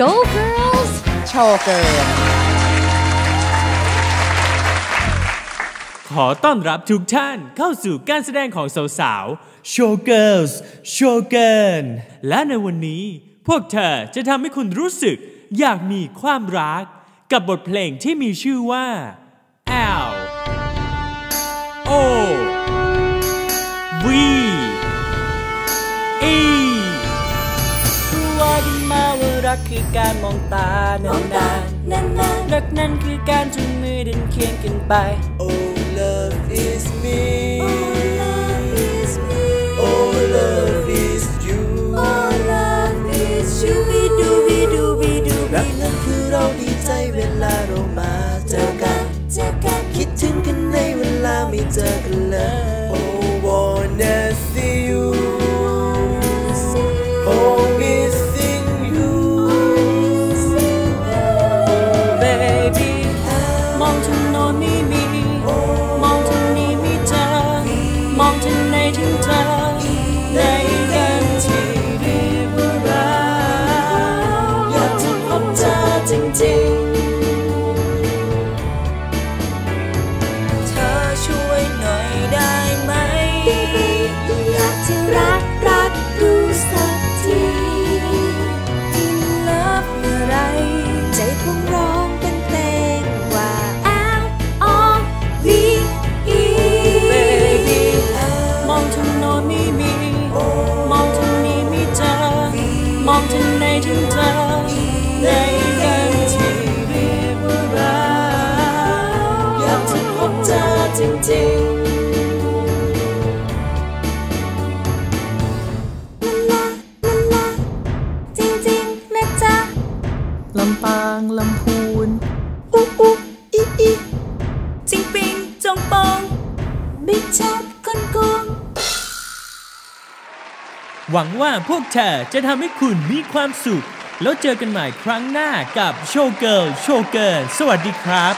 Showgirls โชว์เกินขอต้อนรับทุกท่านเข้าสู่การแสดงของสาวๆ Showgirls Showgirl และในวันนี้ พวกเธอจะทำให้คุณรู้สึกอยากมีความรักกับบทเพลงที่มีชื่อว่า กคือการมองตานานนานานๆนรักนั้นคือการจุงมือเดินเคียงกันไป Oh love is me Oh love is you Oh love is you รักรักดูสักที In love เมื่อไรใจคงร้องเป็นเพลงว่า L O V E baby มองทางโน้นไม่มีางลำพูนอุอุอีอีจิงปิงจงปองบิชอบคนกงหวังว่าพวกเธอจะทำให้คุณมีความสุข แล้วเจอกันใหม่ครั้งหน้ากับโชว์เกิลโชว์เกิลสวัสดีครับ